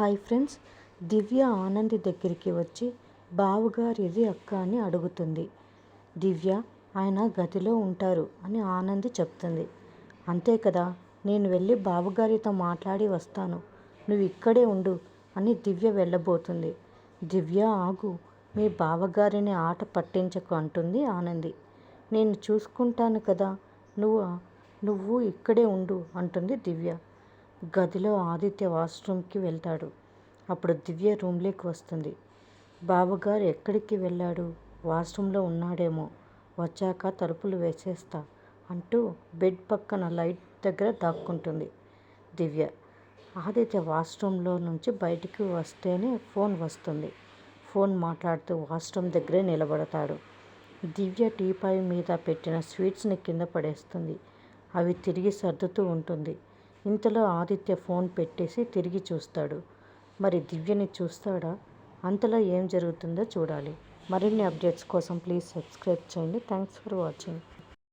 Hi friends దివ్య ఆనంది దగ్గరికి వచ్చి బావగారిది అక్క అని అడుగుతుంది. దివ్య ఆయన గదిలో ఉంటారు అని ఆనంది చెప్తుంది. అంతే కదా నేను వెళ్ళి బావగారితో మాట్లాడి వస్తాను. నువ్వు ఇక్కడే ఉండు అని దివ్య వెళ్ళబోతుంది. దివ్య ఆగు మీ బావగారిని ఆట పట్టించకు అంటుంది ఆనంది. నేను చూసుకుంటాను కదా నువ్వు నువ్వు ఇక్కడే ఉండు అంటుంది దివ్య. గదిలో ఆదిత్య వాష్రూమ్కి వెళ్తాడు. అప్పుడు దివ్య రూమ్లోకి వస్తుంది. బావగారు ఎక్కడికి వెళ్ళాడు? వాష్రూమ్లో ఉన్నాడేమో. వచ్చాక తలుపులు వేసేస్తా అంటూ బెడ్ పక్కన లైట్ దగ్గర దాక్కుంటుంది దివ్య. ఆదిత్య వాష్రూమ్లో నుంచి బయటికి వస్తేనే ఫోన్ వస్తుంది. ఫోన్ మాట్లాడుతూ వాష్రూమ్ దగ్గరే నిలబడతాడు. దివ్య టీపాయ్ మీద పెట్టిన స్వీట్స్ని కింద పడేస్తుంది. అవి తిరిగి సర్దుతూ ఉంటుంది. ఇంతలో ఆదిత్య ఫోన్ పెట్టేసి తిరిగి చూస్తాడు. మరి దివ్యని చూస్తాడా? అంతలో ఏం జరుగుతుందో చూడాలి. మరిన్ని అప్డేట్స్ కోసం ప్లీజ్ సబ్స్క్రైబ్ చేయండి. Thanks for watching.